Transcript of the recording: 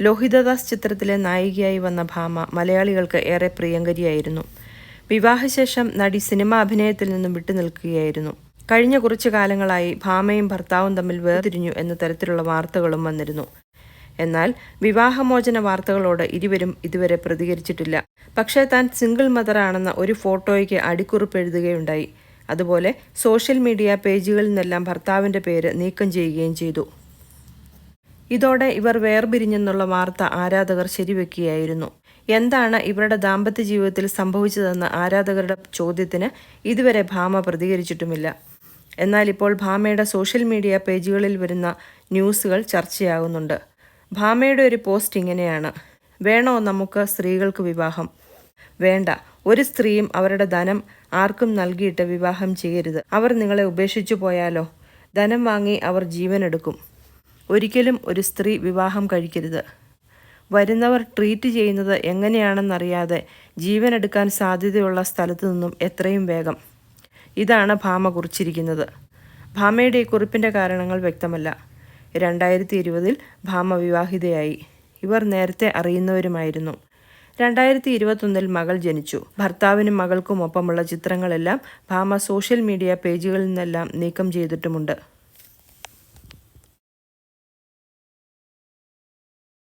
ലോഹിതദാസ് ചിത്രത്തിലെ നായികയായി വന്ന ഭാമ മലയാളികൾക്ക് ഏറെ പ്രിയങ്കരിയായിരുന്നു. വിവാഹശേഷം നടി സിനിമാ അഭിനയത്തിൽ നിന്നും വിട്ടുനിൽക്കുകയായിരുന്നു. കഴിഞ്ഞ കുറച്ചു കാലങ്ങളായി ഭാമയും ഭർത്താവും തമ്മിൽ വേർതിരിഞ്ഞു എന്ന തരത്തിലുള്ള വാർത്തകളും വന്നിരുന്നു. എന്നാൽ വിവാഹമോചന വാർത്തകളോട് ഇരുവരും ഇതുവരെ പ്രതികരിച്ചിട്ടില്ല. പക്ഷേ താൻ സിംഗിൾ മദറാണെന്ന ഒരു ഫോട്ടോയ്ക്ക് അടിക്കുറിപ്പ് എഴുതുകയുണ്ടായി. അതുപോലെ സോഷ്യൽ മീഡിയ പേജുകളിൽ നിന്നെല്ലാം ഭർത്താവിന്റെ പേര് നീക്കം ചെയ്യുകയും ചെയ്തു. ഇതോടെ ഇവർ വേർപിരിഞ്ഞെന്നുള്ള വാർത്ത ആരാധകർ ശരിവെക്കുകയായിരുന്നു. എന്താണ് ഇവരുടെ ദാമ്പത്യ ജീവിതത്തിൽ സംഭവിച്ചതെന്ന ആരാധകരുടെ ചോദ്യത്തിന് ഇതുവരെ ഭാമ പ്രതികരിച്ചിട്ടുമില്ല. എന്നാൽ ഇപ്പോൾ ഭാമയുടെ സോഷ്യൽ മീഡിയ പേജുകളിൽ വരുന്ന ന്യൂസുകൾ ചർച്ചയാകുന്നുണ്ട്. ഭാമയുടെ ഒരു പോസ്റ്റ് ഇങ്ങനെയാണ്. വേണോ നമുക്ക് സ്ത്രീകൾക്ക് വിവാഹം? വേണ്ട. ഒരു സ്ത്രീയും അവരുടെ ധനം ആർക്കും നൽകിയിട്ട് വിവാഹം ചെയ്യരുത്. അവർ നിങ്ങളെ ഉപേക്ഷിച്ചു പോയാലോ? ധനം വാങ്ങി അവർ ജീവനെടുക്കും. ഒരിക്കലും ഒരു സ്ത്രീ വിവാഹം കഴിക്കരുത്. വരുന്നവർ ട്രീറ്റ് ചെയ്യുന്നത് എങ്ങനെയാണെന്നറിയാതെ ജീവനെടുക്കാൻ സാധ്യതയുള്ള സ്ഥലത്തു നിന്നും എത്രയും വേഗം. ഇതാണ് ഭാമ കുറിച്ചിരിക്കുന്നത്. ഭാമയുടെ ഈ കുറിപ്പിന്റെ കാരണങ്ങൾ വ്യക്തമല്ല. രണ്ടായിരത്തി ഇരുപതിൽ ഭാമ വിവാഹിതയായി. ഇവർ നേരത്തെ അറിയുന്നവരുമായിരുന്നു. രണ്ടായിരത്തി ഇരുപത്തൊന്നിൽ മകൾ ജനിച്ചു. ഭർത്താവിനും മകൾക്കും ഒപ്പമുള്ള ചിത്രങ്ങളെല്ലാം ഭാമ സോഷ്യൽ മീഡിയ പേജുകളിൽ നിന്നെല്ലാം നീക്കം ചെയ്തിട്ടുമുണ്ട്.